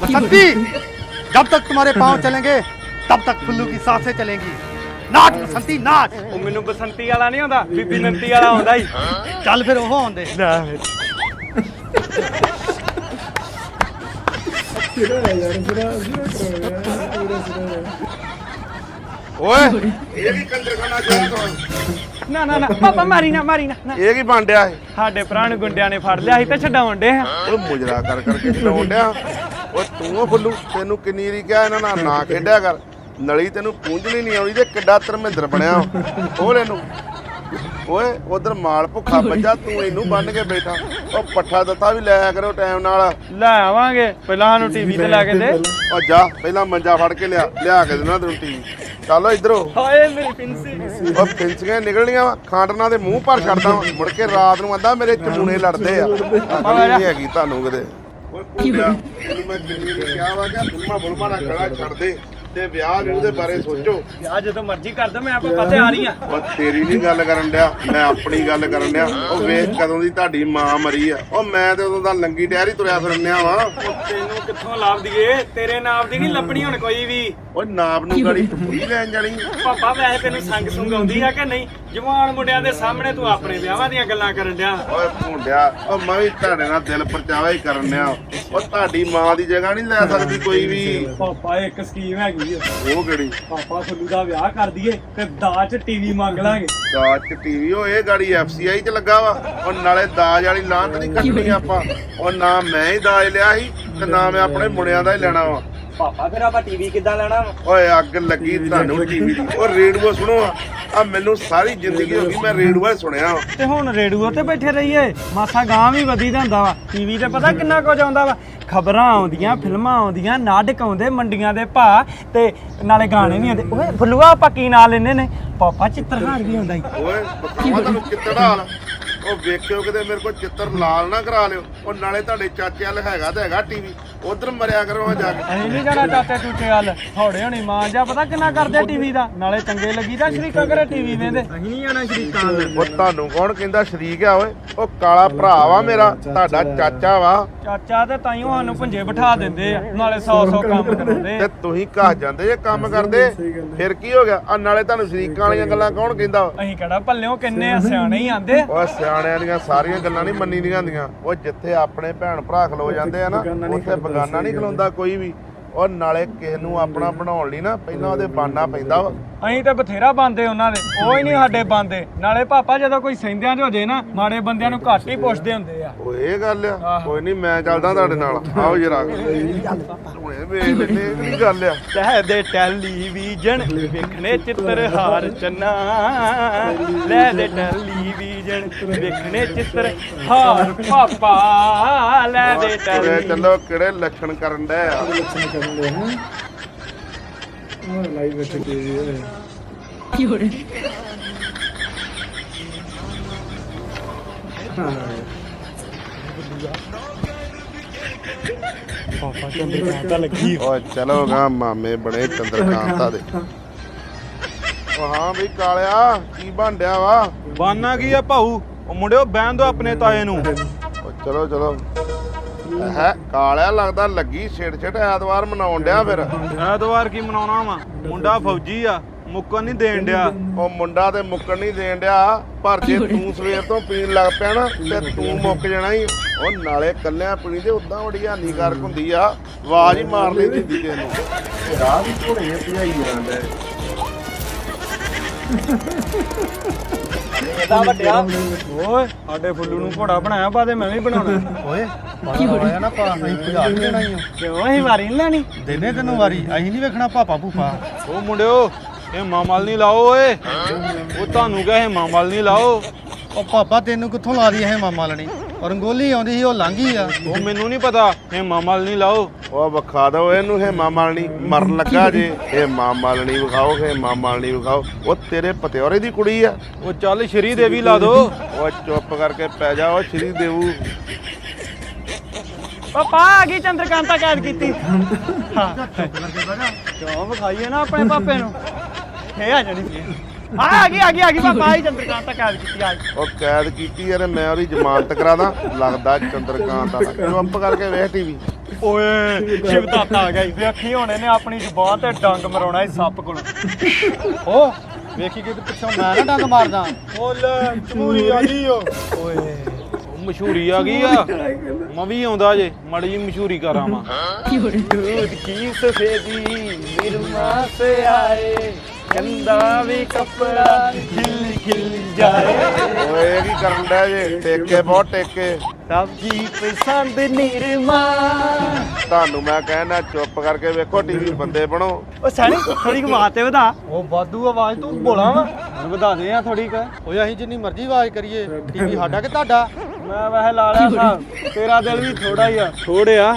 बसंती जब तक तुम्हारे पांव चलेंगे तब तक फुल्लू की सांसें चलेंगी नाच बसंती नाच ਉਹ ਮੈਨੂੰ ਬਸੰਤੀ ਵਾਲਾ ਨਹੀਂ ਆਉਂਦਾ ਬੀਬੀ ਨੰਤੀ ਵਾਲਾ ਆਉਂਦਾ ਹੀ ਚੱਲ ਫਿਰ ਉਹ ਆਉਂਦੇ ਓਏ ਇਹ ਕੀ ਕੰਜਰਖਾਨਾ ਚਾਹ ਤੋਂ ਨਾ ਨਾ ਨਾ। ਪਾਪਾ ਮਾਰੀ ਨਾ ਮਾਰੀ ਨਾ ਨਾ। ਇਹ ਕੀ ਬਾਂਡਿਆ ਹੈ ਸਾਡੇ ਭਰਾ ਨੂੰ ਗੁੰਡਿਆਂ ਨੇ ਫੜ ਲਿਆ ਸੀ ਤੇ ਛਡਾਉਣ ਡੇ ਆ। ਓਏ ਮੁਜਰਾ ਕਰ ਕਰਕੇ ਚਲਾਉਣ ਡਿਆ। ਓਏ ਤੂੰ ਓ ਫੁੱਲੂ ਤੈਨੂੰ ਕਿੰਨੀ ਵਾਰੀ ਕਿਹਾ ਇਹਨਾਂ ਨਾਲ ਨਾ ਖੇਡਿਆ ਕਰ। ਨਲੀ ਤੈਨੂੰ ਪੂੰਝਣੀ ਨਹੀਂ ਆਉਂਦੀ ਤੇ ਕਿੱਡਾ ਧਰਮਿੰਦਰ ਬਣਿਆ ਖੋਲ ਇਹਨੂੰ। ਓਏ ਉਧਰ ਮਾਲ ਭੁੱਖਾ ਬੱਜਾ ਤੂੰ ਇਹਨੂੰ ਬੰਨ ਕੇ ਬੈਠਾ। ਉਹ ਪੱਠਾ ਦਿੱਤਾ ਵੀ ਲਿਆ ਕਰੋ ਟਾਈਮ ਨਾਲ। ਲੈ ਆਵਾਂਗੇ। ਪਹਿਲਾਂ ਸਾਨੂੰ ਟੀਵੀ ਤੇ ਲਾ ਕੇ ਦੇ। ਓ ਜਾ ਪਹਿਲਾਂ ਮੰਜਾ ਫੜ ਕੇ ਲਿਆ ਲਿਆ ਕੇ ਦੇਣਾ ਤੈਨੂੰ ਟੀਵੀ। ਚੱਲ ਇਧਰੋਂ। ਹਾਏ ਮੇਰੀ ਪਿੰਸੀ ਉਹ ਫਿੰਸੀਆਂ ਨਿਕਲਣੀਆਂ ਵਾ। ਖਾਂਡਣਾ ਦੇ ਮੂੰਹ ਭਰ ਛੱਡਦਾ ਵਾਂ। ਮੁੜ ਕੇ ਰਾਤ ਨੂੰ ਆਂਦਾ ਮੇਰੇ ਚਮੂਨੇ ਲੜਦੇ ਆ। ਅਕਲ ਨਹੀਂ ਹੈਗੀ ਤੁਹਾਨੂੰ ਕਿਤੇ। ਮੈਂ ਕਿਹਾ ਵਾ ਕਿ ਫਿਲਮਾਂ ਬੁਲਮਾਂ ਨਾਲ ਖੜਾ ਛੱਡ ਦੇ। ਤੇ ਵਿਆਹ ਵਿਊਹ ਦੇ ਬਾਰੇ ਸੋਚੋ। ਆ ਜਦੋਂ ਮਰਜ਼ੀ ਕਰ ਦੋ ਮੈਂ ਪਾਪਾ ਤੇ ਆ ਰਹੀ ਆ। ਉਹ ਤੇਰੀ ਨਹੀਂ ਗੱਲ ਕਰਨ ਡਿਆ ਮੈਂ ਆਪਣੀ ਗੱਲ ਕਰਨ ਡਿਆ। ਉਹ ਵੇਖ ਕਦੋਂ ਦੀ ਤੁਹਾਡੀ ਮਾਂ ਮਰੀ ਆ। ਉਹ ਮੈਂ ਤੇ ਉਦੋਂ ਦਾ ਲੰਗੀ ਡੈਰੀ ਤੁਰਿਆ ਫਿਰਨਿਆ ਵਾ। ਤੈਨੂੰ ਕਿੱਥੋਂ ਲਾਭ ਦਈਏ ਤੇਰੇ ਨਾਮ ਦੀ ਨਹੀਂ ਲੱਭਣੀ ਹੁਣ ਕੋਈ ਵੀ। ਓਏ ਨਾਪ ਨੂੰ ਗਾੜੀ ਟੁੱਟੀ ਲੈਣ ਜਾਣੀ। ਪਾਪਾ ਵੈਸੇ ਤੈਨੂੰ ਸੰਗ ਸੁੰਗ ਆਉਂਦੀ ਆ ਕਿ ਨਹੀਂ? ਜਵਾਨ ਮੁੰਡਿਆਂ ਦੇ ਸਾਹਮਣੇ ਤੂੰ ਆਪਣੇ ਵਿਆਹਾਂ ਦੀਆਂ ਗੱਲਾਂ ਕਰਨ ਡਿਆ। ਓਏ ਭੁੰਡਿਆ ਉਹ ਮੈਂ ਵੀ ਤੁਹਾਡੇ ਨਾਲ ਦਿਲ ਪਰਚਾਵਾ ਹੀ ਕਰਨ ਡਿਆ। ਉਹ ਤੁਹਾਡੀ ਮਾਂ ਦੀ ਜਗ੍ਹਾ ਨਹੀਂ ਲੈ ਸਕਦੀ ਕੋਈ ਵੀ। ਪਾਪਾ ਇੱਕ ਸਕੀਮ ਹੈਗੀ ਆ। ਉਹ ਕਿਹੜੀ? ਪਾਪਾ ਫੁੱਲੂ ਦਾ ਵਿਆਹ ਕਰ ਦਈਏ ਤੇ ਦਾਜ ਟੀਵੀ ਮੰਗ ਲਾਂਗੇ। ਦਾਜ ਚ ਟੀਵੀ? ਉਹ ਇਹ ਗਾੜੀ ਐਫਸੀਆਈ ਚ ਲੱਗਾ ਵਾ। ਉਹ ਨਾਲੇ ਦਾਜ ਵਾਲੀ ਲਾਂਤ ਨਹੀਂ ਕੱਟਣੀ ਆਪਾਂ। ਉਹ ਨਾ ਮੈਂ ਹੀ ਦਾਜ ਲਿਆ ਸੀ ਤੇ ਨਾ ਮੈਂ ਆਪਣੇ ਮੁੰਡਿਆਂ ਦਾ ਹੀ ਲੈਣਾ ਵਾ। ਪਾਪਾ ਫਿਰ ਆਪਾਂ ਟੀਵੀ ਕਿੱਦਾਂ ਲੈਣਾ? ਵਾ ਓਏ ਅੱਗ ਲੱਗੀ ਤੁਹਾਨੂੰ ਟੀਵੀ ਦੀ। ਉਹ ਰੇਡੀਓ ਸੁਣੋ। ਆ ਮੈਨੂੰ ਸਾਰੀ ਜ਼ਿੰਦਗੀ ਹੋ ਗਈ ਮੈਂ ਰੇਡੀਓ ਹੀ ਸੁਣਿਆ। ਵਾ ਤੇ ਹੁਣ ਰੇਡੀਓ ਤੇ ਬੈਠੇ ਰਹੀਏ। ਮਾਸਾ ਗਾਂ ਵੀ ਵਧੀ ਦਾ ਹੁੰਦਾ ਵਾ। ਟੀਵੀ ਤੇ ਪਤਾ ਕਿੰਨਾ ਕੁਝ ਆਉਂਦਾ ਵਾ। ਖਬਰਾਂ ਆਉਂਦੀਆਂ ਫਿਲਮਾਂ ਆਉਂਦੀਆਂ ਨਾਟਕ ਆਉਂਦੇ ਮੰਡੀਆਂ ਦੇ ਭਾ ਤੇ ਨਾਲੇ ਗਾਣੇ ਵੀ ਆਉਂਦੇ। ਓਏ ਫੁੱਲੂਆ ਆਪਾਂ ਕੀ ਨਾਂ ਲੈਨੇ ਨੇ? ਪਾਪਾ ਚਿੱਤਰਹਾਰ ਵੀ ਆਉਂਦਾ ਈ। ਓਏ ਬਖਾਵਾ ਤੁਹਾਨੂੰ ਚਿੱਤਰ ਹਾਲ ਉਹ ਵੇਖਿਓ ਕਿਤੇ ਮੇਰੇ ਕੋਲ ਚਿੱਤਰ ਲਾਲ ਨਾ ਕਰਾ ਲਿਓ। ਉਹ ਨਾਲੇ ਤੁਹਾਡੇ ਚਾਚੇ ਵਾਲ ਹੈਗਾ ਤਾਂ ਹੈਗਾ ਟੀਵੀ। ਉਧਰ ਮਰਿਆ ਕਰੋ ਆ ਜਾ ਕੇ। ਅਸੀਂ ਨਹੀਂ ਜਾਣਾ ਚਾਚੇ ਚੂਚੇ ਵੱਲ। ਥੋੜੇ ਹੋਣੀ ਮਾਂ ਜਾ ਪਤਾ ਕਿੰਨਾ ਕਰਦੇ ਟੀਵੀ ਦਾ? ਨਾਲੇ ਚੰਗੇ ਲੱਗੀ ਤਾਂ ਸ਼ਰੀਕਾ ਕਰੇ ਟੀਵੀ ਵੇਂਦੇ। ਅਸੀਂ ਨਹੀਂ ਜਾਣਾ ਸ਼ਰੀਕਾ ਉਹ ਤੁਹਾਨੂੰ ਕੌਣ ਕਹਿੰਦਾ ਸ਼ਰੀਕ ਆ ਓਏ? ਉਹ ਕਾਲਾ ਭਰਾ ਵਾ ਮੇਰਾ ਤੁਹਾਡਾ ਚਾਚਾ ਵਾ। ਚਾਚਾ ਤੇ ਤਾਈਓ ਸਾਨੂੰ ਪੁੰਜੇ ਬਿਠਾ ਦਿੰਦੇ ਆ ਨਾਲੇ 100 100 ਕੰਮ ਕਰਾਉਂਦੇ ਤੇ ਤੁਸੀਂ ਘਰ ਜਾਂਦੇ ਜੇ ਕੰਮ ਕਰਦੇ ਫਿਰ ਕੀ ਹੋ ਗਿਆ? ਆ ਨਾਲੇ ਤੁਹਾਨੂੰ ਸ਼ਰੀਕਾਂ ਵਾਲੀਆਂ ਗੱਲਾਂ ਕੌਣ ਕਹਿੰਦਾ ਵਾ? ਅਸੀਂ ਕਿਹੜਾ ਭੱਲਿਓ ਕਿੰਨੇ ਆ ਸਿਆਣੇ ਹੀ ਆਂਦੇ ਉਹ ਸਿਆਣਿਆਂ ਦੀਆਂ ਸਾਰੀਆਂ ਗੱਲਾਂ ਨਹੀਂ ਮੰਨੀ ਦੀਆਂ ਹੁੰਦੀਆਂ। ਉਹ ਜਿੱਥੇ ਆਪਣੇ ਭੈਣ ਭਰਾ ਖਲੋ ਜਾਂਦੇ ਆ ਨਾ ਉੱਥੇ ਬਗਾਨਾ ਨਹੀਂ ਖਲੋਂਦਾ ਕੋਈ ਵੀ। ਉਹ ਨਾਲੇ ਕਿਸੇ ਨੂੰ ਆਪਣਾ ਬਣਾਉਣ ਲਈ ਨਾ ਪਹਿਲਾਂ ਉਹਦੇ ਬਾਨਾ ਪੈਂਦਾ ਵਾ। ਅਸੀਂ ਤਾਂ ਬਥੇਰਾ ਬੰਦੇ ਉਹਨਾਂ ਦੇ ਉਹ ਹੀ ਨਹੀਂ ਸਾਡੇ ਬੰਦੇ ਨਾਲੇ ਪਾਪਾ ਜਦੋਂ ਕੋਈ ਸੈਂਦਿਆਂ 'ਚ ਹੋ ਜੇ ਨਾ ਮਾੜੇ ਬੰਦਿਆਂ ਨੂੰ ਘੱਟ ਹੀ ਪੁੱਛਦੇ ਹੁੰਦੇ ਆ। ਉਹ ਇਹ ਗੱਲ ਆ ਕੋਈ ਨਹੀਂ ਮੈਂ ਚੱਲਦਾ ਤੁਹਾਡੇ ਨਾਲ। ਆਓ ਜਰਾ ਹੁਣੇ ਵੇਖ ਲੈਂਦੇ ਇਹ ਗੱਲ ਆ। ਲੈ ਦੇ ਟੈਲੀਵਿਜ਼ਨ ਵੇਖਣੇ ਚਿੱਤਰਹਾਰ ਚੰਨਾ। ਲੈ ਦੇ ਟੈਲੀਵਿਜ਼ਨ ਵੇਖਣੇ ਪਾਪਾ ਲੈ ਦੇ ਤੁਰੇ। ਟੈਲੀ ਚੱਲੋ ਕਿਹੜੇ ਲੱਛਣ ਕਰਨ ਡੈ ਆ? ਪਾਪਾ ਚੰਦਰਕਾਂਤਾ ਲੱਗੀ। ਓਏ ਚਲੋ ਗਾ ਮਾਮੇ ਬਣੇ ਚੰਦਰਕਾਂਤਾ ਦੇ। ਉਹ ਹਾਂ ਬਈ ਕਾਲਿਆ ਕੀ ਬਣਦਿਆ ਵਾ? ਬਾਨਾ ਕੀ ਆ ਭਾਊ? ਉਹ ਮੁੰਡਿਓ ਬਹਿਣ ਦੋ ਆਪਣੇ ਤਾਏ ਨੂੰ। ਉਹ ਚਲੋ ਚਲੋ। ਹੈ ਕਾਲਿਆ ਲੱਗਦਾ ਲੱਗੀ ਛੇੜ ਛੇੜ ਐਤਵਾਰ ਮਨਾਉਣ ਡਿਆ ਫਿਰ। ਐਤਵਾਰ ਕੀ ਮਨਾਉਣਾ ਵਾ? ਮੁੰਡਾ ਫੌਜੀ ਆ ਮੁੱਕਣ ਨਹੀਂ ਦੇਣ ਡਿਆ। ਉਹ ਮੁੰਡਾ ਤੇ ਮੁੱਕਣ ਨਹੀਂ ਦੇਣ ਡਿਆ ਪਰ ਜੇ ਤੂੰ ਸਵੇਰ ਤੋਂ ਪੀਣ ਲੱਗ ਪਿਆ ਨਾ ਤੇ ਤੂੰ ਮੁੱਕ ਜਾਣਾ ਹੀ ਉਹ ਨਾਲੇ ਕੱਲਿਆਂ ਪੀਣੀ ਤੇ ਉਦਾਂ ਬੜੀ ਹਾਨੀਕਾਰਕ ਹੁੰਦੀ ਆ। ਆਵਾਜ਼ ਹੀ ਮਾਰ ਲਈ ਕਿਸੇ ਨੂੰ। ਰਾਹ ਵੀ ਘੋੜੇ ਭਜਾਈ ਜਾਂਦਾ। ਇਹਦਾ ਵੱਡਿਆ। ਓਏ ਸਾਡੇ ਫੁੱਲੂ ਨੂੰ ਘੋੜਾ ਬਣਾਇਆ ਬਾਦੇ ਮੈਂ ਵੀ ਬਣਾਉਣਾ। ਓਏ ਪਾਪਾ ਆਇਆ ਨਾ ਪਾ ਅਸੀਂ ਭਜਾ ਵੀ ਦੇਣਾ ਹੀ ਆ। ਕਿਉਂ ਅਸੀਂ ਵਾਰੀ ਨੀ ਲੈਣੀ? ਦੇਨੇ ਤੈਨੂੰ ਵਾਰੀ ਅਸੀਂ ਨਹੀਂ ਵੇਖਣਾ ਪਾਪਾ ਭੂਪਾ। ਉਹ ਮੁੰਡਿਓ ਇਹ ਮਾਮਲ ਨਹੀਂ ਲਾਓ ਓਏ। ਉਹ ਤੁਹਾਨੂੰ ਕਹੇ ਮਾਮਲ ਨਹੀਂ ਲਾਓ। ਉਹ ਪਾਪਾ ਤੈਨੂੰ ਕਿੱਥੋਂ ਲਾ ਦੀ ਇਹ ਮਾਮਾ ਲਣੀ? ਔਰ ਰੰਗੋਲੀ ਆਉਂਦੀ ਸੀ ਉਹ ਲੰਘੀ ਆ। ਉਹ ਮੈਨੂੰ ਨਹੀਂ ਪਤਾ ਇਹ ਮਾਮਲ ਨਹੀਂ ਲਾਓ। ਉਹ ਵਿਖਾ ਦੋ ਇਹਨੂੰ ਹੇਮਾ ਮਾਲਣੀ ਮਰਨ ਲੱਗਾ ਜੇ ਇਹ ਮਾਂ ਮਾਲਣੀ ਵਿਖਾਓ ਹੇਮਾ ਮਾਲਣੀ ਵਿਖਾਓ। ਉਹ ਤੇਰੇ ਪਤਿਓਰੇ ਦੀ ਕੁੜੀ ਆ। ਉਹ ਚੱਲ ਸ਼੍ਰੀ ਦੇਵੀ ਲਾ ਦੋ। ਉਹ ਚੁੱਪ ਕਰਕੇ ਪੈ ਜਾ ਉਹ ਸ਼੍ਰੀ ਦੇਵੂ। ਪਾਪਾ ਆ ਗਈ ਚੰਦਰਕਾਂਤਾ ਕੈਦ ਕੀਤੀ। ਹਾਂ। ਕਿਉਂ ਵਿਖਾਈਏ ਨਾ ਆਪਣੇ ਪਾਪੇ ਨੂੰ। ਇਹ ਆ ਜਾਣੀ ਆ ਆ ਗਈ ਆ ਗਈ ਆ ਗਈ ਬਾਬਾ ਚੰਦਰਕਾਂਤ ਤਾਂ ਕੈਦ ਕੀਤੀ ਆ ਉਹ ਕੈਦ ਕੀਤੀ ਯਾਰ ਮੈਂ ਉਹਦੀ ਜ਼ਮਾਨਤ ਕਰਾਦਾ ਲੱਗਦਾ ਚੰਦਰਕਾਂਤ ਦਾ ਚੁੱਪ ਕਰਕੇ ਵੇਖ ਟੀਵੀ ਓਏ ਸ਼ਿਵਦਾਤਾ ਆ ਗਿਆ ਈ। ਵੇਖੀ ਹੋਣੇ ਨੇ ਆਪਣੀ ਜ਼ੁਬਾਨ ਤੇ ਡੰਗ ਮਰਾਉਣਾ ਇਸ ਸੱਪ ਕੋਲ। ਓ ਵੇਖੀ ਕਿ ਪਿੱਛੋਂ ਮੈਂ ਨਾ ਡੰਗ ਮਾਰਦਾ। ਓਲੇ ਚਮੂਰੀ ਆ ਗਈ ਓਏ ਮਸ਼ਹੂਰੀ ਆ ਗਈ ਆ। ਮੈਂ ਵੀ ਆਉਂਦਾ ਜੇ ਮੜੀ ਮਸ਼ਹੂਰੀ ਕਰਾਂ ਮੈਂ। ਕੀ ਉਸੇ ਫੇਦੀ ਮੇਰੂ ਮਾਸੇ ਆਏ। ਕੰਦਾ ਵੀ ਕੱਪੜਾ ਖਿਲ ਖਿਲ ਜਾਏ। ਓਏ ਕੀ ਕਰਨ ਡਿਆ ਜੇ ਟੇਕੇ ਬਹੁਤ ਟੇਕੇ ਸਬਜੀ ਪਸੰਦ ਨਿਰਮਾ। ਤੁਹਾਨੂੰ ਮੈਂ ਕਹਿਣਾ ਚੁੱਪ ਕਰਕੇ ਵੇਖੋ ਟੀਵੀ ਬੰਦੇ ਬਣੋ। ਉਹ ਸਾਲੀ ਥੋੜੀ ਘੁਮਾ ਤੇ ਵਧਾ। ਉਹ ਵਾਧੂ ਆਵਾਜ਼ ਤੂੰ ਬੋਲਾ ਵਾ। ਵਧਾ ਦੇ ਆ ਥੋੜੀ ਕ। ਓਏ ਅਸੀਂ ਜਿੰਨੀ ਮਰਜ਼ੀ ਆਵਾਜ਼ ਕਰੀਏ। ਟੀਵੀ ਸਾਡਾ ਕਿ ਤੁਹਾਡਾ? ਮੈਂ ਵਹਿ ਲਾ ਲਿਆ ਤੇਰਾ ਦਿਲ ਵੀ ਥੋੜਾ ਹੀ ਆ। ਥੋੜਿਆ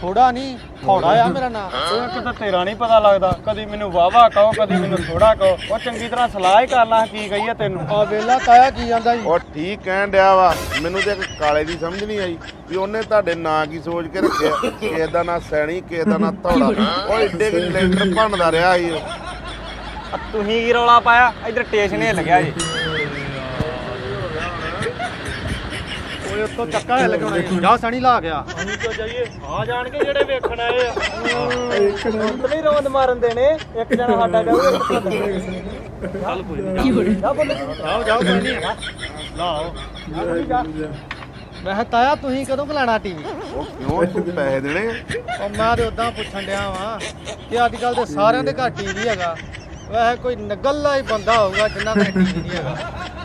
ਥੋੜਾ ਨਹੀਂ ਥੋੜਾ ਆ ਮੇਰਾ ਨਾਂ। ਉਹ ਕਿਤੇ ਤੇਰਾ ਨਹੀਂ ਪਤਾ ਲੱਗਦਾ। ਕਦੀ ਮੈਨੂੰ ਵਾਵਾ ਕਹੋ ਕਦੀ ਮੈਨੂੰ ਥੋੜਾ ਕਹੋ। ਉਹ ਚੰਗੀ ਤਰ੍ਹਾਂ ਸਲਾਹ ਹੀ ਕਰ ਲਾ ਕੀ ਕਹੀਏ ਤੈਨੂੰ। ਆ ਵੇਲਾ ਕਾਇਆ ਕੀ ਜਾਂਦਾ ਜੀ? ਉਹ ਠੀਕ ਕਹਿਣ ਡਿਆ ਵਾ। ਮੈਨੂੰ ਤੇ ਇੱਕ ਕਾਲੇ ਦੀ ਸਮਝ ਨਹੀਂ ਆਈ ਵੀ ਉਹਨੇ ਤੁਹਾਡੇ ਨਾਂ ਕੀ ਸੋਚ ਕੇ ਰੱਖਿਆ। ਕਿਸੇ ਦਾ ਨਾਂ ਸੈਣੀ ਕਿਸੇ ਦਾ ਨਾਂ ਧੌੜਾ। ਉਹ ਏਡੇ ਕਿ ਲੈਂਟਰ ਭੰਨਦਾ ਰਿਹਾ ਸੀ ਉਹ। ਆ ਤੁਸੀਂ ਕੀ ਰੌਲਾ ਪਾਇਆ? ਇਧਰ ਸਟੇਸ਼ਨ ਹਿੱਲ ਗਿਆ ਜੀ। ਉੱਤੋਂ ਚੱਕਾ ਹਿੱਲ ਕੇ ਆਉਣਾ ਜੀ ਸਣੀ ਲਾ ਗਿਆ। ਅਸੀਂ ਕਿਉਂ ਜਾਈਏ। ਆ ਜਾਣ ਕੇ ਜਿਹੜੇ ਵੇਖਣ ਆਏ ਆ। ਇੱਕ ਨਹੀਂ ਰੋਂਦ ਮਾਰਨ ਦੇਣੇ ਇੱਕ ਜਣਾ ਸਾਡਾ ਜਾਊ ਇੱਕ ਤੁਹਾਡਾ ਚੱਲ ਕੋਈ ਨਹੀਂ ਜਾ ਬੋਲ। ਜਾਓ ਜਾਓ ਕੋਈ ਨਹੀਂ ਲਾਓ। ਮੈਂ ਕਿਹਾ ਤਾਇਆ ਤੁਸੀਂ ਕਦੋਂ ਬੁਲਾਣਾ ਟੀਵੀ ਉਹ ਕਿਉਂ? ਤੂੰ ਪੈਸੇ ਦੇਣੇ ਆ? ਉਹ ਮੈਂ ਤੇ ਉਦਾਂ ਪੁੱਛਣ ਡਿਆ ਵਾਂ ਕਿ ਅੱਜ ਕੱਲ ਦੇ ਸਾਰਿਆਂ ਦੇ ਘਰ ਟੀਵੀ ਹੈਗਾ। ਵੈਸੇ ਕੋਈ ਨਗੱਲਾ ਹੀ ਬੰਦਾ ਹੋਊਗਾ ਜਿੰਨਾ ਕੋਲ ਟੀਵੀ ਨਹੀਂ ਹੈਗਾ।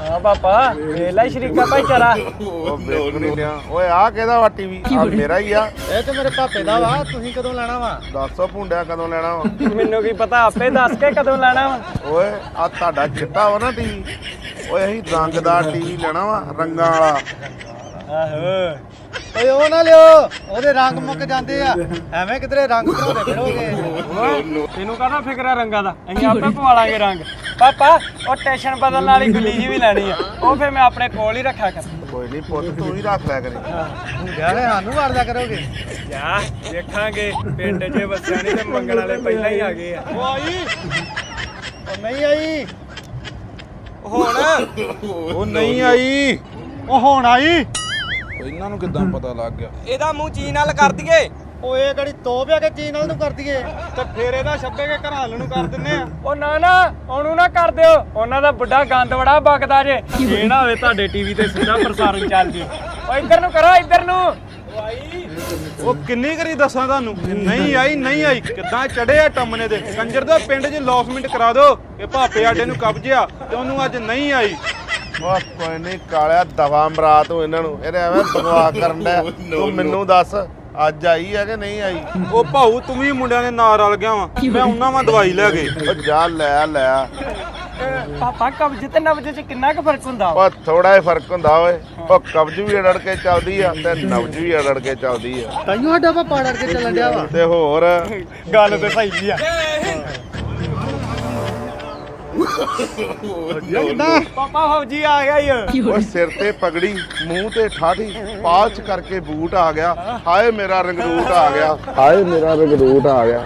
ਹਾਂ ਪਾਪਾ ਵੇਲਾ ਸ਼ਰੀਕਾ ਭਾਈਚਾਰਾ ਉਹ ਵੇਖ ਨਹੀਂ ਲਿਆ ਓਏ ਆ ਕਿਹਦਾ ਵਾ ਟੀਵੀ? ਆ ਮੇਰਾ ਹੀ ਆ। ਇਹ ਤੇ ਮੇਰੇ ਪਾਪੇ ਦਾ ਵਾ ਤੁਸੀਂ ਕਦੋਂ ਲੈਣਾ ਵਾ? ਦੱਸੋ ਭੁੰਡਿਆ ਕਦੋਂ ਲੈਣਾ ਵਾ? ਮੈਨੂੰ ਕੀ ਪਤਾ ਆਪੇ ਦੱਸ ਕੇ ਕਦੋਂ ਲੈਣਾ ਵਾ। ਓਏ ਆ ਤੁਹਾਡਾ ਚਿੱਟਾ ਵਾ ਨਾ ਟੀਵੀ। ਓਏ ਅਸੀਂ ਰੰਗਦਾਰ ਟੀਵੀ ਲੈਣਾ ਵਾ ਰੰਗਾਂ ਵਾਲਾ। ਆਹੋ। ਓਏ ਉਹ ਨਾ ਲਿਓ ਉਹਦੇ ਰੰਗ ਮੁੱਕ ਜਾਂਦੇ ਆ। ਐਵੇਂ ਕਿਧਰੇ ਰੰਗ ਭਰਾਉਂਦੇ ਫਿਰੋਗੇ? ਓਏ ਤੈਨੂੰ ਕਾਹਦਾ ਫਿਕਰ ਆ ਰੰਗਾਂ ਦਾ? ਅਸੀਂ ਆਪੇ ਪਵਾ ਲਾਂਗੇ ਰੰਗ। ਪਾਪਾ ਉਹ ਟੈਸ਼ਨ ਬਦਲਣ ਵਾਲੀ ਗੁੱਲੀ ਜੀ ਵੀ ਲੈਣੀ ਆ। ਉਹ ਫਿਰ ਮੈਂ ਆਪਣੇ ਕੋਲ ਹੀ ਰੱਖਿਆ ਕਰ। ਕੋਈ ਨਹੀਂ ਪੁੱਤ ਤੂੰ ਹੀ ਰੱਖ ਲਿਆ ਕਰੇ। ਯਾਰ ਸਾਨੂੰ ਮਾਰਦਾ ਕਰੋਗੇ? ਜਾ ਦੇਖਾਂਗੇ। ਪਿੰਡ 'ਚ ਵਸਿਆ ਨਹੀਂ ਤੇ ਮੰਗਣ ਵਾਲੇ ਪਹਿਲਾਂ ਹੀ ਆ ਗਏ ਆ। ਉਹ ਆਈ? ਉਹ ਨਹੀਂ ਆਈ। ਹੁਣ? ਉਹ ਨਹੀਂ ਆਈ। ਉਹ ਹੁਣ ਆਈ? ਇਹਨਾਂ ਨੂੰ ਕਿਦਾਂ ਪਤਾ ਲੱਗ ਗਿਆ? ਇਹਦਾ ਮੂੰਹ ਚੀਨ ਨਾਲ ਕਰ ਦਈਏ। ਓਏ ਕਿਹੜੀ ਤੋਪ ਆ ਕੇ ਚੀਨ ਨਾਲ ਨੂੰ ਕਰ ਦਈਏ। ਤੇ ਫੇਰ ਇਹਦਾ ਛੱਬੇ ਕੇ ਘਰਾਂ ਨੂੰ ਕਰ ਦਿੰਨੇ ਆ। ਉਹ ਨਾ ਨਾ ਉਹਨੂੰ ਨਾ ਕਰ ਦਿਓ। ਉਹਨਾਂ ਦਾ ਬੁੱਢਾ ਗੰਦ ਬੜਾ ਬਕਦਾ ਜੇ। ਇਹ ਨਾ ਹੋਵੇ ਤੁਹਾਡੇ ਟੀਵੀ ਤੇ ਸਿੱਧਾ ਪ੍ਰਸਾਰਣ ਚੱਲ ਜੇ। ਓ ਇੱਧਰ ਨੂੰ ਕਰੋ ਇੱਧਰ ਨੂੰ। ਵਾਈ ਉਹ ਕਿੰਨੀ ਕਰੀ ਦੱਸਾਂ ਤੁਹਾਨੂੰ? ਨਹੀਂ ਆਈ ਨਹੀਂ ਆਈ। ਕਿੱਦਾਂ ਚੜੇ ਆ ਟੰਮਨੇ ਦੇ? ਕੰਜਰ ਦਾ ਪਿੰਡ 'ਚ ਲੌਸਮੈਂਟ ਕਰਾ ਦਿਓ। ਕਿ ਭਾਪੇ ਆਡੇ ਨੂੰ ਕਬਜ਼ਿਆ ਤੇ ਉਹਨੂੰ ਅੱਜ ਨਹੀਂ ਆਈ। ਉਹ ਕੋਈ ਨਹੀਂ ਕਾਲਿਆ ਦਵਾ ਮਰਾ ਤੂੰ ਇਹਨਾਂ ਨੂੰ। ਇਹਦੇ ਐਵੇਂ ਬਕਵਾਸ ਕਰਨ ਦਾ ਤੂੰ ਮੈਨੂੰ ਦੱਸ। ਅੱਜ ਆਈ ਹੈ ਕਿ ਨਹੀਂ ਆਈ? ਉਹ ਭਾਊ ਤੂੰ ਵੀ ਮੁੰਡਿਆਂ ਦੇ ਨਾਲ ਰਲ ਗਿਆ ਵਾ। ਮੈਂ ਉਹਨਾਂ ਵਾਂ ਦਵਾਈ ਲੈ ਕੇ। ਉਹ ਜਾ ਲੈ ਲੈ। ਪਾਪਾ ਕਬਜ਼ ਤੇ ਨਬਜ਼ 'ਚ ਕਿੰਨਾ ਕੁ ਫ਼ਰਕ ਹੁੰਦਾ? ਉਹ ਥੋੜਾ ਜਿਹਾ ਫ਼ਰਕ ਹੁੰਦਾ ਓਏ। ਉਹ ਕਬਜ਼ ਵੀ ਅੜੜ ਕੇ ਚੱਲਦੀ ਆ ਤੇ ਨਬਜ਼ ਵੀ ਅੜੜ ਕੇ ਚੱਲਦੀ ਆ। ਤਾਈਓ ਸਾਡਾ ਪਾਪਾ ਡਰ ਕੇ ਚੱਲਣ ਡਿਆ ਵਾ। ਤੇ ਹੋਰ? ਗੱਲ ਤੇ ਸਹੀ ਆ। ਕਿੱਦਾਂ ਪਾਪਾ ਫੌਜੀ ਆ ਗਿਆ ਈ। ਉਹ ਸਿਰ ਤੇ ਪਗੜੀ ਮੂੰਹ ਤੇ ਠਾਠੀ ਪਾਲਚ ਕਰਕੇ ਬੂਟ ਆ ਗਿਆ। ਹਾਏ ਮੇਰਾ ਰੰਗਰੂਟ ਆ ਗਿਆ। ਹਾਏ ਮੇਰਾ ਰੰਗਰੂਟ ਆ ਗਿਆ।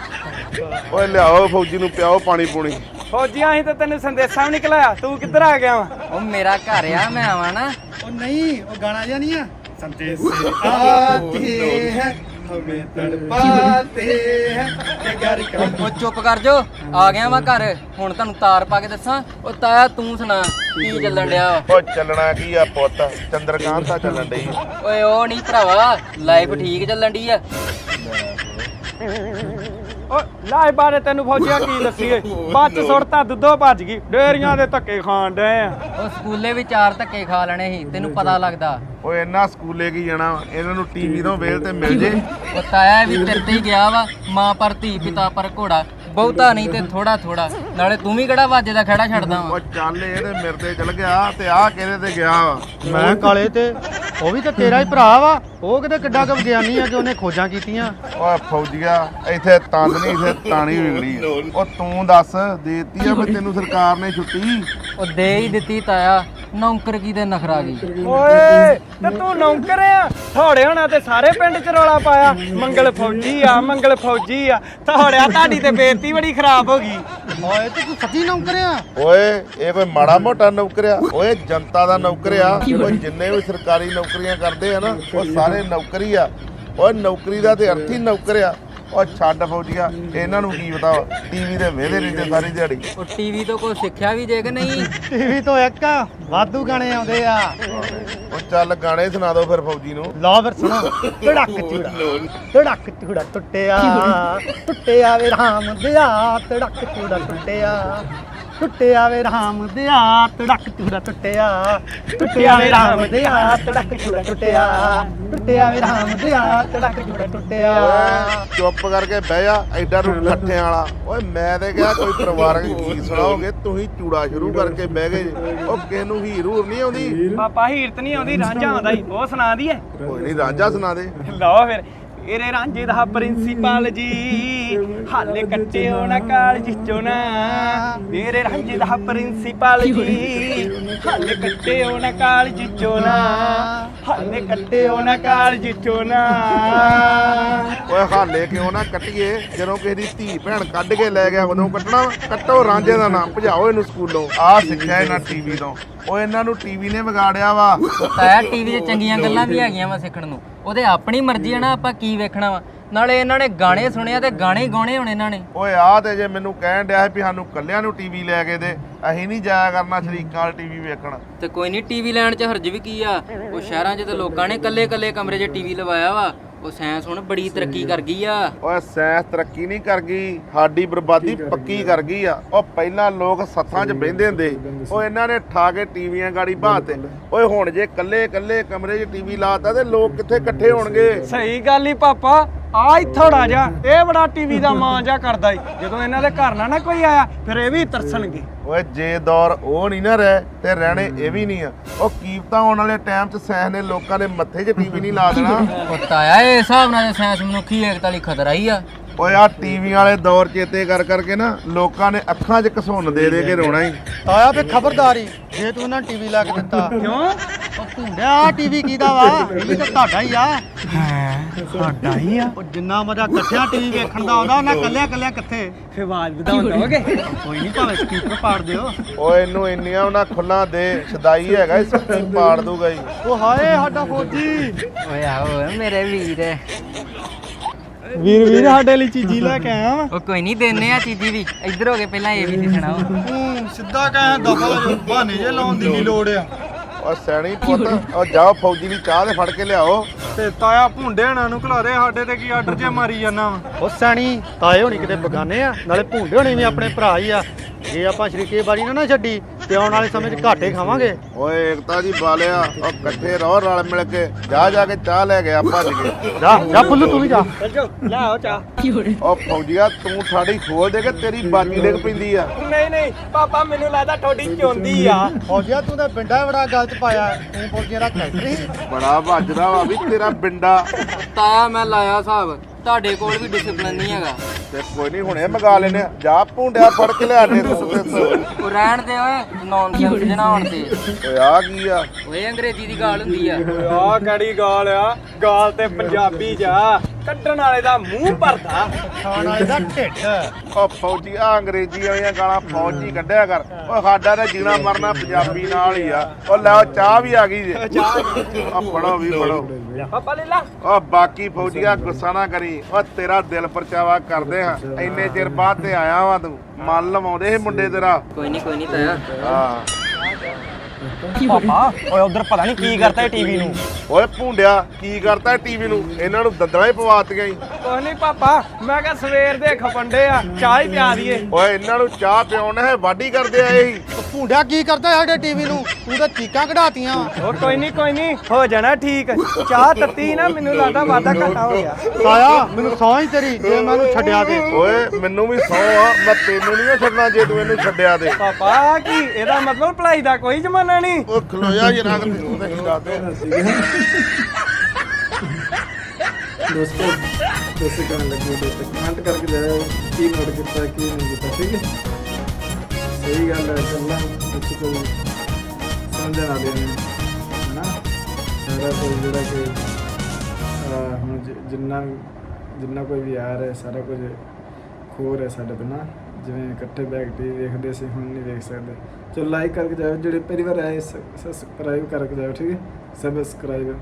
ਓਏ ਲਿਆਓ ਫੌਜੀ ਨੂੰ ਪਿਆਓ ਪਾਣੀ ਪੂਣੀ। ਫੌਜੀਆਂ ਅਸੀਂ ਤਾਂ ਤੈਨੂੰ ਸੰਦੇਸ਼ਾ ਵੀ ਨਿਕਲਾਇਆ ਤੂੰ ਕਿੱਧਰ ਆ ਗਿਆ ਵਾ? ਉਹ ਮੇਰਾ ਘਰ ਆ ਮੈਂ ਆਵਾਂ ਨਾ। ਉਹ ਨਹੀਂ ਉਹ ਗਾਣਾ ਜਿਹਾ ਨਹੀਂ ਆ? ਸੰਦੇਸ਼। ਆਤੇ ਹੈ? ਹਮੇ ਤੜਪਾਤੇ ਹੈ। ਕਿ ਘਰ ਕਾ ਉਹ ਚੁੱਪ ਕਰ ਜੋ ਆ ਗਿਆ ਮੈਂ ਘਰ। ਹੁਣ ਤੁਹਾਨੂੰ ਤਾਰ ਪਾ ਕੇ ਦੱਸਾਂ। ਉਹ ਤਾਇਆ ਤੂੰ ਸੁਣਾ ਕੀ ਚੱਲਣ ਡਿਆ? ਵਾ? ਓ ਚੱਲਣਾ ਕੀ ਆ ਪੁੱਤ? ਚੰਦਰਕਾਂਤਾ ਚੱਲਣ ਡਈ। ਓਏ ਉਹ ਨਹੀਂ ਭਰਾਵਾ। ਲਾਈਫ ਠੀਕ ਚੱਲਣ ਡਈ ਆ। ਓ ਲਾਏ ਬਾਰੇ ਤੈਨੂੰ ਫੌਜੀਆ ਕੀ ਦੱਸੀਏ? ਬੱਚ ਸੁੱਟਤਾ ਦੁੱਧੋ ਭੱਜ ਗਈ। ਡੇਰੀਆਂ ਦੇ ਧੱਕੇ ਖਾਣ ਡਏ ਆ। ਉਹ ਸਕੂਲੇ ਵੀ ਚਾਰ ਧੱਕੇ ਖਾ ਲੈਣੇ ਸੀ ਤੈਨੂੰ ਪਤਾ ਲੱਗਦਾ। ਓਏ ਇਹਨਾਂ ਸਕੂਲੇ ਕੀ ਜਾਣਾ? ਇਹਨਾਂ ਨੂੰ ਟੀਵੀ ਤੋਂ ਵੇਲ ਤੇ ਮਿਲ ਜੇ। ਉਹ ਤਾਇਆ ਵੀ ਤੇਰੇ ਤੇ ਹੀ ਗਿਆ ਵਾ ਮਾਂ ਪਰ ਧੀ ਪਿਤਾ ਪਰ ਘੋੜਾ। ਬਹੁਤਾ ਨਹੀਂ ਤੇ ਥੋੜਾ ਥੋੜਾ ਨਾਲੇ ਤੂੰ ਵੀ ਕਿਹੜਾ ਵਾਜੇ ਦਾ ਖੜਾ ਛੱਡਦਾ ਓ ਵਾ ਚੱਲ ਇਹਦੇ ਮੇਰੇ ਤੇ ਚਲ ਗਿਆ ਤੇ ਆਹ ਕਿਹਦੇ ਤੇ ਗਿਆ ਵਾ? ਮੈਂ ਕਾਲੇ ਤੇ। ਉਹ ਵੀ ਤਾਂ ਤੇਰਾ ਹੀ ਭਰਾ ਵਾ। ਉਹ ਕਿਤੇ ਕਿੱਡਾ ਕੁ ਵਿਗਿਆਨੀ ਆ ਕਿ ਉਹਨੇ ਖੋਜਾਂ ਕੀਤੀਆਂ। ਓਏ ਫੌਜੀਆ ਇੱਥੇ ਤੰਦ ਨਹੀਂ ਇੱਥੇ ਤਾਣੀ ਵਿਗੜੀ ਆ। ਓ ਤੂੰ ਦੱਸ ਦੇਤੀ ਆ ਵੀ ਤੈਨੂੰ ਸਰਕਾਰ ਨੇ ਛੁੱਟੀ? ਉਹ ਦੇ ਹੀ ਦਿੱਤੀ ਤਾਇਆ ਨੌਕਰ ਕੀ ਤੇ ਨਖਰਾ ਗਈ? ਓਏ ਤੇ ਤੂੰ ਨੌਕਰ ਆ? ਥੋੜੇ ਹੋਣਾ ਤੇ ਸਾਰੇ ਪਿੰਡ ਚ ਰੌਲਾ ਪਾਇਆ। ਮੰਗਲ ਫੌਜੀ ਆ ਮੰਗਲ ਫੌਜੀ ਆ। ਥੋੜਿਆ ਤੁਹਾਡੀ ਤੇ ਬੇਇੱਜ਼ਤੀ ਬੜੀ ਖਰਾਬ ਹੋ ਗਈ। ਓਏ, ਤੇ ਤੂੰ ਸੱਚੀ ਨੌਕਰ ਓਏ, ਇਹ ਕੋਈ ਮਾੜਾ ਮੋਟਾ ਨੌਕਰ ਆ ਓਏ, ਜਨਤਾ ਦਾ ਨੌਕਰ ਆ ਓਏ, ਜਿੰਨੇ ਵੀ ਸਰਕਾਰੀ ਨੌਕਰੀਆਂ ਕਰਦੇ ਆ ਨਾ, ਉਹ ਸਾਰੇ ਨੌਕਰੀ ਆ। ਓਏ, ਨੌਕਰੀ ਦਾ ਤੇ ਅਰਥ ਹੀ ਨੌਕਰ ਓ ਛੱਡ ਫੌਜੀਆ ਇਹਨਾਂ ਨੂੰ ਕੀ ਪਤਾ ਟੀਵੀ ਦੇ ਨਹੀਂ ਤੇ ਸਾਰੀ ਦਿਹਾੜੀ। ਉਹ ਟੀਵੀ ਤੋਂ ਕੋਈ ਸਿੱਖਿਆ ਵੀ ਕਿ ਨਹੀਂ? ਟੀਵੀ ਤੋਂ ਇੱਕ ਵਾਧੂ ਗਾਣੇ ਆਉਂਦੇ ਆ। ਓ ਚੱਲ ਗਾਣੇ ਸੁਣਾ ਦਿਓ ਫਿਰ ਫੌਜੀ ਨੂੰ। ਲਓ ਫਿਰ ਸੁਣੋ ਧੜਕ ਚੂੜਾ ਧੜਕ ਚੂੜਾ ਟੁੱਟਿਆ ਟੁੱਟਿਆ ਵੇ ਰਾਮ ਦਿਆ ਧੜਕ ਚੂੜਾ ਟੁੱਟਿਆ। ਟੁੱਟਿਆ ਵੇ ਰਾਮ ਦਿਆ ਧੜਕ ਚੂੜਾ ਟੁੱਟਿਆ। ਟੁੱਟਿਆ ਵੇ ਰਾਮ ਦਿਆ ਧੜਕ ਚੂੜਾ ਟੁੱਟਿਆ। ਟੁੱਟਿਆ ਵੇ ਰਾਮ ਦਿਆ ਧੜਕ ਚੂੜਾ ਟੁੱਟਿਆ। ਚੁੱਪ ਕਰਕੇ ਬਹਿ ਜਾ ਐਡਾ ਨੂੰ ਠੱਠਿਆਂ ਵਾਲਾ। ਓਏ ਮੈਂ ਤੇ ਕਿਹਾ ਕੋਈ ਪਰਿਵਾਰਕ ਗੀਤ ਸੁਣਾਓਗੇ ਤੁਸੀਂ ਚੂੜਾ ਸ਼ੁਰੂ ਕਰਕੇ ਬਹਿ ਗਏ ਜੇ। ਉਹ ਕਿਸ ਨੂੰ ਹੀਰ ਹੂਰ ਨਹੀਂ ਆਉਂਦੀ? ਪਾਪਾ ਹੀਰਤ ਨਹੀਂ ਆਉਂਦੀ ਰਾਂਝਾ ਆਉਂਦਾ ਈ ਉਹ ਸੁਣਾ ਦਈਏ। ਕੋਈ ਨਹੀਂ ਰਾਂਝਾ ਸੁਣਾ ਦੇ। ਲਓ ਫਿਰ ਮੇਰੇ ਰਾਂਝੇ ਦਾ ਪ੍ਰਿੰਸੀਪਲ ਜੀ, ਹਾਲੇ ਕੱਟੇ ਹੋਣਾ ਕਾਲਜ ਚੋਂ ਨਾ। ਮੇਰੇ ਰਾਂਝੇ ਦਾ ਪ੍ਰਿੰਸੀਪਲ ਜੀ, ਹਾਲੇ ਕੱਟੇ ਹੋਣਾ ਕਾਲਜ ਚੋਂ ਨਾ। ਹਾਲੇ ਕੱਟੇ ਹੋਣਾ ਕਾਲਜ ਚੋਂ ਨਾ। ਓਏ ਹਾਲੇ ਕਿਉਂ ਨਾ ਕੱਟੀਏ? ਜਦੋਂ ਕਿਸੇ ਦੀ ਧੀ ਭੈਣ ਕੱਢ ਕੇ ਲੈ ਗਿਆ ਉਦੋਂ ਕੱਟਣਾ ਵਾ? ਕੱਟੋ ਰਾਂਝੇ ਦਾ ਨਾਮ ਭਜਾਓ ਇਹਨੂੰ ਸਕੂਲੋਂ। ਆਹ ਸਿੱਖਿਆ ਇਹਨਾਂ ਟੀਵੀ ਤੋਂ। ਓਏ ਇਹਨਾਂ ਨੂੰ ਟੀਵੀ ਨੇ ਵਿਗਾੜਿਆ ਵਾ। ਤਾਇਆ ਟੀਵੀ 'ਚ ਚੰਗੀਆਂ ਗੱਲਾਂ ਵੀ ਹੈਗੀਆਂ ਵਾ ਸਿੱਖਣ ਨੂੰ। ਉਹਦੇ ਆਪਣੀ ਮਰਜ਼ੀ ਆ ਨਾ ਆਪਾਂ ਕੀ ਵੇਖਣਾ ਵਾ। ਨਾਲੇ ਇਹਨਾਂ ਨੇ ਗਾਣੇ ਸੁਣਿਆ ਤੇ ਗਾਣੇ ਹੀ ਗਾਉਣੇ ਹੁਣ ਇਹਨਾਂ ਨੇ। ਓਏ ਆਹ ਤੇ ਜੇ ਮੈਨੂੰ ਕਹਿਣ ਡਿਆ ਸੀ ਵੀ ਸਾਨੂੰ ਕੱਲਿਆਂ ਨੂੰ ਟੀਵੀ ਲੈ ਕੇ ਦੇ ਅਸੀਂ ਨਹੀਂ ਜਾਇਆ ਕਰਨਾ ਸ਼ਰੀਕਾਂ ਵਾਲ ਟੀਵੀ ਵੇਖਣ। ਤੇ ਕੋਈ ਨਹੀਂ ਟੀਵੀ ਲੈਣ 'ਚ ਹਰਜ ਵੀ ਕੀ ਆ? ਉਹ ਸ਼ਹਿਰਾਂ 'ਚ ਤੇ ਲੋਕਾਂ ਨੇ ਕੱਲੇ-ਕੱਲੇ ਕਮਰੇ 'ਚ ਟੀਵੀ ਲਵਾਇਆ ਵਾ। ਉਹ ਸਾਇੰਸ ਹੁਣ ਬੜੀ ਤਰੱਕੀ ਕਰ ਗਈ ਆ। ਓਏ ਸਾਇੰਸ ਤਰੱਕੀ ਨਹੀਂ ਕਰ ਗਈ ਸਾਡੀ ਬਰਬਾਦੀ ਪੱਕੀ ਕਰ ਗਈ ਆ। ਉਹ ਪਹਿਲਾਂ ਲੋਕ ਸੱਥਾਂ 'ਚ ਬਹਿੰਦੇ ਹੁੰਦੇ। ਉਹ ਇਹਨਾਂ ਨੇ ਠਾ ਕੇ ਟੀਵੀਆਂ ਗਾੜੀ ਬਾਤੇ ਓਏ ਹੁਣ ਜੇ ਕੱਲੇ ਕੱਲੇ ਕਮਰੇ 'ਚ ਟੀਵੀ ਲਾਤਾ ਤੇ ਲੋਕ ਕਿੱਥੇ ਇਕੱਠੇ ਹੋਣਗੇ? ਸਹੀ ਗੱਲ ਹੀ ਪਾਪਾ। ਆ ਥੋੜਾ ਜਿਹਾ ਇਹ ਬੜਾ ਟੀਵੀ ਦਾ ਮਾਂ ਜਾ ਕਰਦਾ ਈ। ਜਦੋਂ ਇਹਨਾਂ ਦੇ ਘਰ ਨਾ ਨਾ ਕੋਈ ਆਇਆ ਫਿਰ ਇਹ ਵੀ ਤਰਸਣਗੇ। ਓਏ ਜੇ ਦੌਰ ਉਹ ਨਹੀਂ ਨਾ ਰਹਿ ਤੇ ਰਹਿਣੇ ਇਹ ਵੀ ਨਹੀਂ ਆ। ਉਹ ਕੀਮਤਾਂ ਆਉਣ ਵਾਲੇ ਟਾਈਮ 'ਚ ਸਾਇੰਸ ਨੇ ਲੋਕਾਂ ਦੇ ਮੱਥੇ 'ਚ ਟੀਵੀ ਨਹੀਂ ਲਾ ਦੇਣਾ। ਉਹ ਤਾਇਆ ਇਹ ਹਿਸਾਬ ਨਾਲ ਸਾਇੰਸ ਮਨੁੱਖੀ ਏਕਤਾ ਲਈ ਖਤਰਾ ਹੀ ਆ। ਓਏ ਆ ਟੀਵੀ ਵਾਲੇ ਦੌਰ ਚੇਤੇ ਕਰ ਕਰਕੇ ਨਾ ਲੋਕਾਂ ਨੇ ਅੱਖਾਂ 'ਚ ਘਸੁੰਨ ਦੇ ਦੇ ਕੇ ਰੋਣਾ ਹੀ। ਆਇਆ ਫੇ ਖਬਰਦਾਰੀ ਜੇ ਤੂੰ ਇਹਨਾਂ ਟੀਵੀ ਲਾ ਕੇ ਦਿੱਤਾ। ਕਿਉਂ? ਉਹ ਭੁੰਡਿਆ ਆ ਟੀਵੀ ਕੀਦਾ ਵਾ? ਇਹ ਵੀ ਤਾਂ ਤੁਹਾਡਾ ਹੀ ਆ। ਸਾਡਾ ਹੀ ਆ। ਉਹ ਜਿੰਨਾ ਮਜ਼ਾ ਇਕੱਠਿਆਂ ਟੀਵੀ ਵੇਖਣ ਦਾ ਆਉਂਦਾ ਉਹਨਾਂ ਕੱਲਿਆਂ ਕੱਲਿਆਂ ਕਿੱਥੇ? ਫੇ ਆਵਾਜ਼ ਵਧਾਉਣ ਦੋਗੇ ਕੋਈ ਨਹੀਂ ਭਾਵੇਂ ਸਪੀਕਰ ਪਾੜ ਦਿਓ। ਓਏ ਇਹਨੂੰ ਇੰਨੀਆਂ ਉਹਨਾਂ ਖੁੱਲਾਂ ਦੇ ਸਦਾਈ ਹੈਗਾ ਇਸ ਕੀ ਪਾੜ ਦੂਗਾ ਹੀ ਉਹ ਹਾਏ ਸਾਡਾ ਫੌਜੀ। ਓਏ ਆਓ ਮੇਰੇ ਵੀਰ। ਵੀਰ ਵੀਰ ਸਾਡੇ ਲਈ ਚੀਜ਼ੀ ਲੈ ਕੇ ਆਇਆ ਵਾ। ਉਹ ਕੋਈ ਨਹੀਂ ਦੇਨੇ ਆ ਚੀਜ਼ੀ ਵੀ। ਇੱਧਰ ਹੋ ਕੇ ਪਹਿਲਾਂ ਇਹ ਵੀ ਦਿਖਣਾ ਵਾ। ਤੂੰ ਸਿੱਧਾ ਕਹਿ ਦਫਾ ਜੋ ਬਹਾਨੇ ਜੇ ਲਾਉਣ ਦੀ ਨਹੀਂ ਲੋੜ ਆ। ਓ ਸੈਣੀ ਪੁੱਤ ਉਹ ਜਾਓ ਫੌਜੀ ਦੀ ਚਾਹ ਦੇ ਫੜ ਕੇ ਲਿਆਓ। ਤੇ ਤਾਇਆ ਭੁੰਡਿਆਣਾ ਨੂੰ ਖਿਲਾ ਦੇ ਸਾਡੇ ਤੇ ਕੀ ਆਰਡਰ ਜੇ ਮਾਰੀ ਜਾਂਦਾ ਵਾ। ਉਹ ਸੈਣੀ ਤਾਏ ਹੋਣੀ ਕਿਤੇ ਬਗਾਨੇ ਆ ਨਾਲੇ ਭੁੰਡੇ ਹੋਣੀ ਵੀ ਆਪਣੇ ਭਰਾ ਹੀ ਆ। ਜੇ ਆਪਾਂ ਸ਼ਰੀਕੇ ਬਾਰੀ ਨਾ ਨਾ ਛੱਡੀ ਤੇ ਆਉਣ ਵਾਲੇ ਸਮੇਂ 'ਚ ਘਾਟੇ ਖਾਵਾਂਗੇ? ਓਏ ਏਕਤਾ ਜੀ ਬਾਲਿਆ ਉਹ ਇਕੱਠੇ ਰਹੋ ਰਲ ਮਿਲ ਕੇ। ਜਾ ਜਾ ਕੇ ਚਾਹ ਲੈ ਗਿਆ ਭੱਜ ਕੇ। ਜਾ ਜਾ ਫੁੱਲੂ ਤੂੰ ਵੀ ਜਾ। ਚੱਲ ਜਾਓ ਲੈ ਆਓ ਚਾਹ। ਉਹ ਫੌਜੀਆ ਤੂੰ ਸਾਡੀ ਖੋਲ ਦੇ ਕੇ ਤੇਰੀ ਬਾਜੀ ਡਿੱਗ ਪੈਂਦੀ ਆ। ਨਹੀਂ ਨਹੀਂ ਪਾਪਾ ਮੈਨੂੰ ਲੱਗਦਾ ਤੁਹਾਡੀ ਚੋਂਦੀ ਆ। ਫੌਜੀਆ ਤੂੰ ਤਾਂ ਪਿੰਡਾ ਬੜਾ ਗਲਤ ਪਾਇਆ। ਤੂੰ ਫੌਜੀਆਂ ਦਾ ਕੈਰੈਕਟਰ ਹੀ। ਬੜਾ ਵੱਜਦਾ ਵਾ ਵੀ ਤੇਰਾ ਬਿੰਡਾ। ਤਾਇਆ ਮੈਂ ਲਾਇਆ ਹਿਸਾਬ। ਤੁਹਾਡੇ ਕੋਲ ਵੀ ਡਿਸਪਲਿਨ ਨਹੀਂ ਹੈਗਾ। ਤੇ ਕੋਈ ਨਹੀਂ ਹੁਣੇ ਮਗਾ ਲੈਨੇ ਆ। ਜਾ ਭੁੰਡਿਆ ਫੜ ਕੇ ਲਿਆ ਦੇ ਤੂੰ ਉਹ ਰਹਿਣ ਦੇ ਓਏ ਨੌਨਸੈਂਸ ਜਨਾ ਹੋਣ ਤੇ ਓਏ ਆ ਕੀ ਆ? ਓਏ ਅੰਗਰੇਜ਼ੀ ਦੀ ਗਾਲ ਹੁੰਦੀ ਆ। ਆ ਕਿਹੜੀ ਗਾਲ ਆ? ਗਾਲ ਤੇ ਪੰਜਾਬੀ ਜਾ ਕੱਢਣ ਵਾਲੇ ਦਾ ਮੂੰਹ ਭਰਦਾ। ਖਾਣ ਵਾਲੇ ਦਾ ਢਿੱਡ। ਉਹ ਫੌਜੀ ਆ ਅੰਗਰੇਜ਼ੀ ਵਾਲੀਆਂ ਗਾਲਾਂ ਫੌਜੀ ਕੱਢਿਆ ਕਰ। ਉਹ ਸਾਡਾ ਤਾਂ ਜੀਣਾ ਮਰਨਾ ਪੰਜਾਬੀ ਨਾਲ ਹੀ ਆ। ਉਹ ਲੈ ਉਹ ਚਾਹ ਵੀ ਆ ਗਈ ਜੇ। ਆ ਫੜੋ ਵੀ ਫੜੋ। ਪਾਪਾ ਲੈ ਲਾ। ਉਹ ਬਾਕੀ ਫੌਜੀਆ ਗੁੱਸਾ ਨਾ ਕਰੀ। ਉਹ ਤੇਰਾ ਦਿਲ ਪਰਚਾਵਾ ਕਰਦੇ ਆ। ਇੰਨੇ ਚਿਰ ਬਾਅਦ ਤੇ ਆਇਆ ਵਾ ਤੂੰ। ਮਨ ਲਵਾਉਂਦੇ ਇਹ ਮੁੰਡੇ ਤੇਰਾ। ਕੋਈ ਨਹੀਂ ਕੋਈ ਨਹੀਂ ਤਾਇਆ। ਹਾਂ। ਪਾਪਾ ਓਏ ਉਧਰ ਪਤਾ ਨਹੀਂ ਕੀ ਕਰਤਾ ਟੀਵੀ ਨੂੰ। ਓਏ ਭੁੰਡਿਆ ਕੀ ਕਰਤਾ ਟੀਵੀ ਨੂੰ? ਇਹਨਾਂ ਨੂੰ ਦੰਦਲਾਂ ਹੀ ਪਵਾਤੀਆਂ ਹੀ ਕੁਛ ਨਹੀਂ ਪਾਪਾ ਮੈਂ ਕਿਹਾ ਸਵੇਰ ਦੇ ਖਪੰਡੇ ਆ ਚਾਹ ਹੀ ਪਿਆ ਦਈਏ ਓਏ ਇਹਨਾਂ ਨੂੰ ਚਾਹ ਪਿਆਉਣਾ ਹੈ ਵਾਢੀ ਕਰਦੇ ਆਏ ਸੀ। ਉਹ ਭੁੰਡਿਆ ਕੀ ਕਰਦਾ ਸਾਡੇ ਟੀਵੀ ਨੂੰ? ਤੂੰ ਤਾਂ ਚੀਕਾਂ ਕਢਾਤੀਆਂ। ਉਹ ਕੋਈ ਨਹੀਂ ਕੋਈ ਨਹੀਂ ਹੋ ਜਾਣਾ ਠੀਕ। ਚਾਹ ਤੱਤੀ ਨਾ ਮੈਨੂੰ ਲੱਗਦਾ ਵਾਦਾ ਘਾਟਾ ਹੋ ਗਿਆ। ਤਾਇਆ ਮੈਨੂੰ ਸੌਂ ਹੀ ਤੇਰੀ ਜੇ ਮੈਨੂੰ ਛੱਡਿਆ ਦੇ ਓਏ ਮੈਨੂੰ ਵੀ ਸੌ ਆ ਮੈਂ ਤੈਨੂੰ ਨਹੀਂ ਛੱਡਣਾ ਜੇ ਤੂੰ ਇਹਨੂੰ ਛੱਡਿਆ ਤੇ। ਪਾਪਾ ਕੀ ਇਹਦਾ ਮਤਲਬ ਭਲਾਈ ਦਾ ਕੋਈ ਜ਼ਮਾਨਾ ਨਹੀਂ ਉਹ ਖਲੋਇਆ ਤੂੰ ਤੇ ਹੀਰਾ ਤੇ। ਦੋਸਤੋ ਦੱਸੇ ਕਰਨ ਲੱਗੇ ਦੋਸਤੋ ਕਮੈਂਟ ਕਰਕੇ ਜਾਇਓ ਕੀ ਨੋਟ ਕੀਤਾ ਕੀ ਨਹੀਂ ਕੀਤਾ ਠੀਕ ਹੈ? ਸਹੀ ਗੱਲ ਹੈ ਚੱਲਾਂ ਕੁਝ ਕੋਈ ਸਮਝਣ ਵਾਲੇ ਨੇ ਹਨਾ? ਸਾਰਾ ਕੁਝ ਜਿਹੜਾ ਕਿ ਹੁਣ ਜਿੰਨਾ ਜਿੰਨਾ ਕੋਈ ਵੀ ਆ ਰਿਹਾ ਸਾਰਾ ਕੁਝ ਖੋਰ ਹੈ ਸਾਡੇ ਬਿਨਾ ਜਿਵੇਂ ਇਕੱਠੇ ਬੈਠ ਕੇ ਦੇਖਦੇ ਸੀ, ਹੁਣ ਨਹੀਂ ਦੇਖ ਸਕਦੇ। ਚਲੋ ਲਾਈਕ ਕਰਕੇ ਜਾਓ ਜਿਹੜੇ ਪਹਿਲੀ ਵਾਰ ਆਏ ਸਬਸਕ੍ਰਾਈਬ ਕਰਕੇ ਜਾਓ ਠੀਕ ਹੈ? ਸਬਸਕ੍ਰਾਈਬ